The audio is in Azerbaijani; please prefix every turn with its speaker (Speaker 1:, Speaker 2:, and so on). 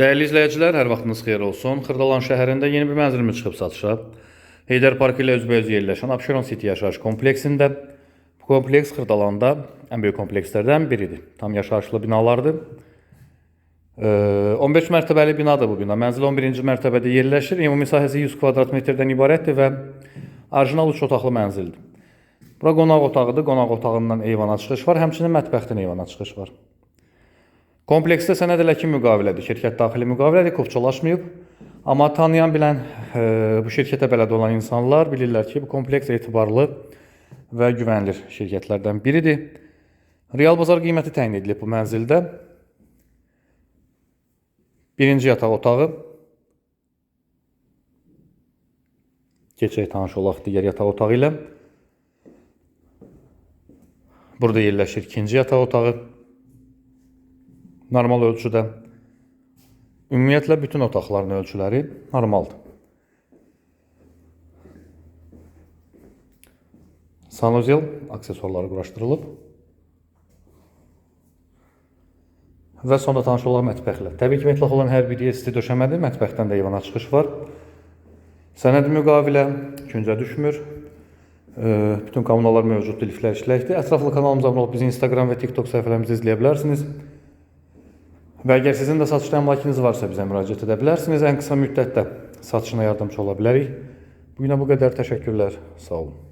Speaker 1: Dəyərli izləyicilər, hər vaxtınız xeyir olsun. Xırdalan şəhərində yeni bir mənzilimiz çıxıb satışa. Heydər Parkı ilə üzbəüz yerləşən Abşeron City yaşayış kompleksində bu kompleks Xırdalanda ən böyük komplekslərdən biridir. Tam yaşayışlı binalardır. Ee, 15 mərtəbəli binadır bu bina. Mənzil 11-ci mərtəbədə yerləşir. Ümumi sahəsi 100 kvadrat metrdən ibarətdir və orijinal 3 otaqlı mənzildir. Bura qonaq otağıdır. Qonaq otağından eyvana çıxış var. Həmçinin mətbəxdən eyvana çıxış var. Kompleksdə sənəd elə ki müqavilədir. Şirkət daxili müqavilədir, kopçalaşmayıb. Amma tanıyan, bilən e, bu şirkətə bələd olan insanlar bilirlər ki, bu kompleks etibarlı və güvənilir şirkətlərdən biridir. Real bazar qiyməti təyin edilib bu mənzildə. Birinci yataq otağı. Keçək tanış olaq digər yataq otağı ilə. Burada yerləşir ikinci yataq otağı. Normal ölçüdə. Ümumiyyətlə bütün otaqların ölçüləri normaldır. Sanuzel aksesuarları quraşdırılıb. Və sonda tanış olaq mətbəxlə. Təbii ki, mətbəx olan hər bir yer döşəmədir. Mətbəxdən də eyvana çıxış var. Sənəd müqavilə küncə düşmür. Bütün kommunallar mövcuddur, liftlər işləkdir. Ətraflı kanalımıza abunə olub bizi Instagram və TikTok səhifələrimizi izləyə bilərsiniz. Və əgər sizin də satışda əmlakınız varsa bizə müraciət edə bilərsiniz. Ən qısa müddətdə satışına yardımcı ola bilərik. Bu günə bu qədər təşəkkürlər. Sağ olun.